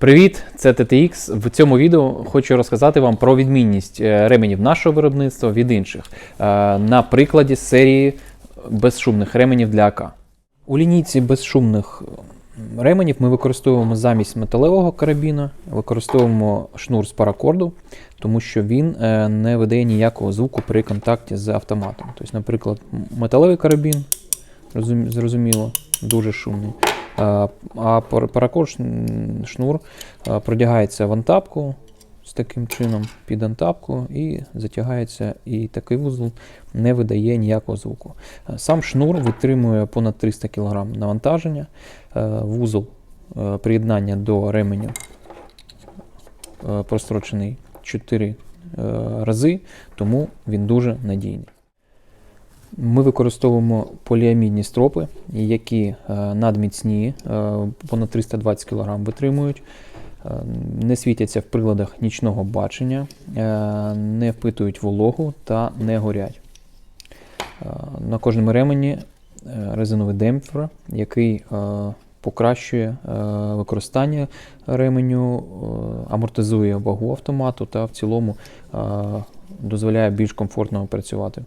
Привіт, це TTX. В цьому відео хочу розказати вам про відмінність е, ременів нашого виробництва від інших е, на прикладі серії безшумних ременів для АК. У лінійці безшумних ременів ми використовуємо замість металевого карабіна, використовуємо шнур з паракорду, тому що він е, не видає ніякого звуку при контакті з автоматом. Тобто, наприклад, металевий карабін, зрозуміло, дуже шумний. А а паракорд шнур продягається в антапку з таким чином під антапку і затягається, і такий вузол не видає ніякого звуку. Е, Сам шнур витримує понад 300 кг навантаження, Е, вузол е, приєднання до ременю е, прострочений 4 е, рази, тому він дуже надійний. Ми використовуємо поліамідні стропи, які е, надміцні, е, понад 320 кг витримують, е, не світяться в приладах нічного бачення, не впитують вологу та не горять. На кожному ремені резиновий демпфер, який покращує використання ременю, амортизує вагу автомату та в цілому дозволяє більш комфортно працювати.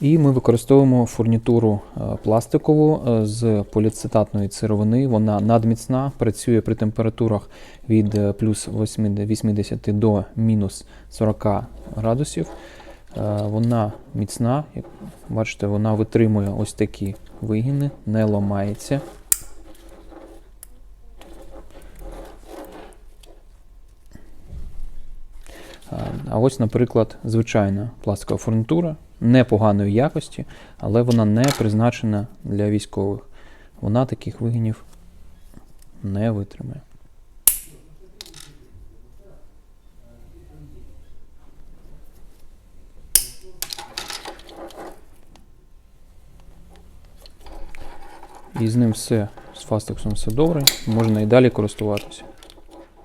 І ми використовуємо фурнітуру е, пластикову е, з поліцитатної сировини. Вона надміцна, працює при температурах від е, плюс 80 до мінус 40 градусів. Вона міцна, як бачите, вона витримує ось такі вигини, не ламається. А ось, наприклад, звичайна пластикова фурнітура непоганої якості, але вона не призначена для військових. Вона таких вигинів не витримає. І з ним все, з фастексом все добре, можна і далі користуватися.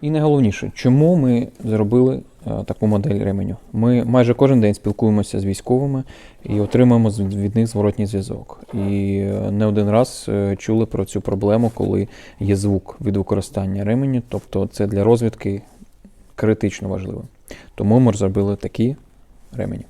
І найголовніше, чому ми зробили таку модель ременю? Ми майже кожен день спілкуємося з військовими і отримуємо від них зворотній зв'язок. І е, не один раз е, чули про цю проблему, коли є звук від використання ременю, тобто це для розвідки критично важливо. Тому ми зробили такі ремені.